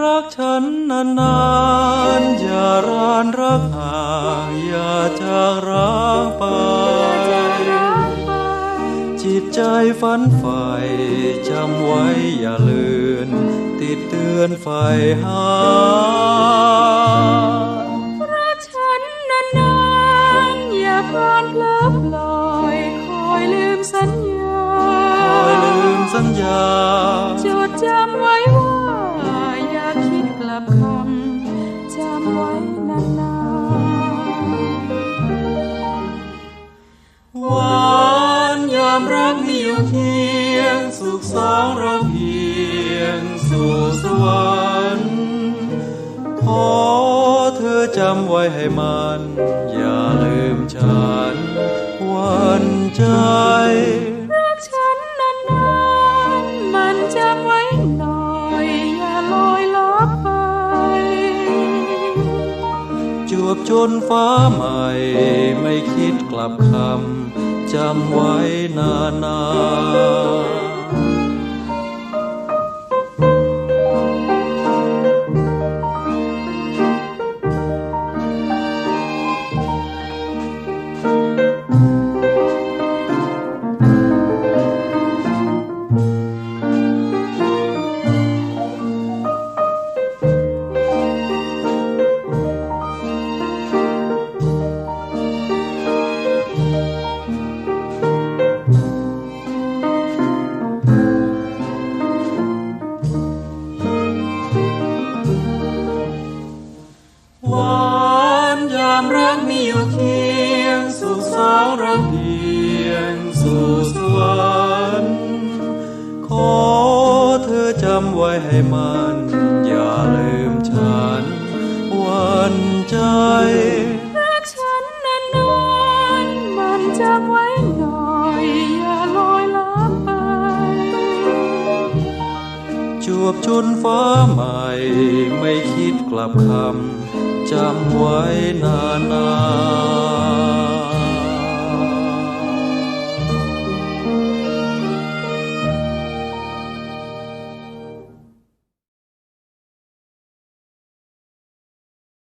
รักฉันนานๆอย่ารานรักห่างอย่าจางร้างไป จิตใจฝันใฝ่จำไว้อย่าลือนติดเตือนไฟหา สัญญาคอยลืมสัญญา จดจำไว้ว่า อย่าคิดกลับคำจำไว้นานหวานยามรักมีอยู่เคียง สุขสองเราเพียงสู่สวรรค์ขอเธอจำไว้ให้มัน อย่าลืมฉัน วันใจๆ จนฟ้าใหม่ไม่คิดกลับคำจำไว้นานน หวานยามรักมีอยู่เคียงสุขสองเราเพียง สู่สวรรค์ขอเธอจำไว้ให้มัน อย่าลืมฉัน วันใจรักฉันนานๆมันจำไว้หน่อยอย่าลอยลับไปจวบจนฟ้าใหม่ ไม่คิดกลับคำ จำไว้นานนา